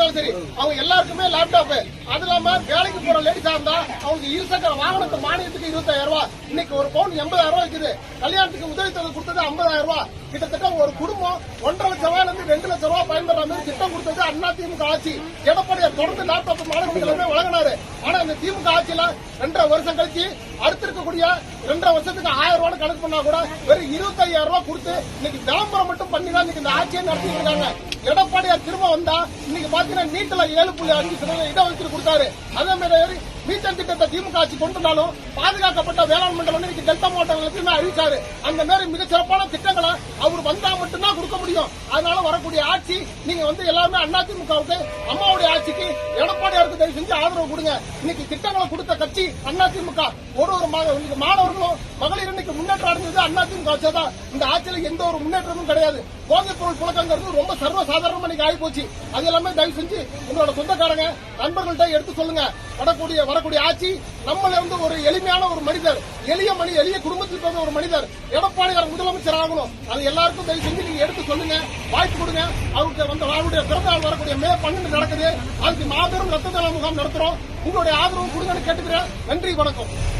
இருந்தாலும் சரி அவங்க எல்லாருக்குமே லேப்டாப் அது இல்லாம வேலைக்கு போற லேடிஸா இருந்தா அவங்க இருசக்கர வாகனத்து மானியத்துக்கு இருபத்தாயிரம் ரூபாய். இன்னைக்கு ஒரு பவுன் எண்பதாயிரம் ரூபாய் இருக்குது கல்யாணத்துக்கு உதவி தொகை கொடுத்தது ஐம்பதாயிரம் ரூபாய். கிட்டத்தட்ட ஒரு குடும்பம் ஒன்றரை லட்சம் ரூபாயில இருந்து ரெண்டு லட்சம் ரூபாய் பயன்படுற மாதிரி திட்டம் கொடுத்தது அண்ணா திமுக ஆட்சி. எடப்பாடியார் தொடர்ந்து லேப்டாப் மாணவர்களுமே வழங்கினாரு. ஆனா இந்த திமுக ஆட்சியில ரெண்டரை வருஷம் கழிச்சு அடுத்து இருக்கக்கூடிய ரெண்டரை வருஷத்துக்கு ஆயிரம் ரூபாய் கணக்கு பண்ணா கூட வெறும் இருபத்தையாயிரம் ரூபாய் கொடுத்து இன்னைக்கு விளம்பரம் மட்டும் பண்ணி தான் இன்னைக்கு இந்த ஆட்சியை நடத்திட்டு இருக்காங்க. எடப்பாடியார் திரும்ப வந்தா இன்னைக்கு பாத்தீங்கன்னா நீட்டுல ஏழு புள்ளி அஞ்சு சதவீதம் இடஒதுக்கீடு கொடுத்தாரு. அதே மாதிரி மீச்சல் திட்டத்தை திமுக ஆட்சி கொண்டு வந்தாலும் பாதுகாக்கப்பட்ட வேளாண் மண்டலம் இன்னைக்கு டெல்டா மாவட்டங்களுக்கு அறிவிச்சாரு. அந்த மாதிரி மிகச் சிறப்பான திட்டங்களை கொடுக்க முடியும். அதனால வரக்கூடிய ஆட்சி நீங்க வந்து எல்லாருமே அதிமுகவுக்கு அம்மாவுடைய ஆட்சிக்கு எடப்பாடியாருக்கு தயவு செஞ்சு ஆதரவு கொடுங்க. இன்னைக்கு திட்டங்களை கொடுத்த கட்சி அண்ணா திமுக ஒரு ஒரு இன்னைக்கு மாணவர்களும் மகளிர் இன்னைக்கு முன்னேற்றம் அடைஞ்சது அண்ணா திமுக ஆட்சி தான். இந்த ஆட்சியில் எந்த ஒரு முன்னேற்றமும் கிடையாது. போதைப் பொருள் புழக்கங்கிறது ரொம்ப சர்வசாதாரணமா இன்னைக்கு ஆகி போச்சு அது எல்லாமே தயவு செஞ்சு உங்களோட சொந்தக்காரங்க நண்பர்கள்ட்ட எடுத்து சொல்லுங்க. வரக்கூடிய வரக்கூடிய ஆட்சி நம்மள வந்து ஒரு எளிமையான ஒரு மனிதர் எளிய மணி எளிய குடும்பத்தில் பிறந்த ஒரு மனிதர் எடப்பாடியார் முதலமைச்சர் ஆகணும். அது எல்லாருக்கும் தயவு செஞ்சு நீங்க எடுத்து சொல்லுங்க வாய்ப்பு கொடுங்க. அவருக்கு வந்து அவருடைய பிறந்த நாள் வரக்கூடிய மே பன்னெண்டு நடக்குது. அதுக்கு மாபெரும் ரத்த தள முகாம் நடத்துறோம். உங்களுடைய ஆதரவு கொடுங்கன்னு கேட்டுக்கிறேன். நன்றி வணக்கம்.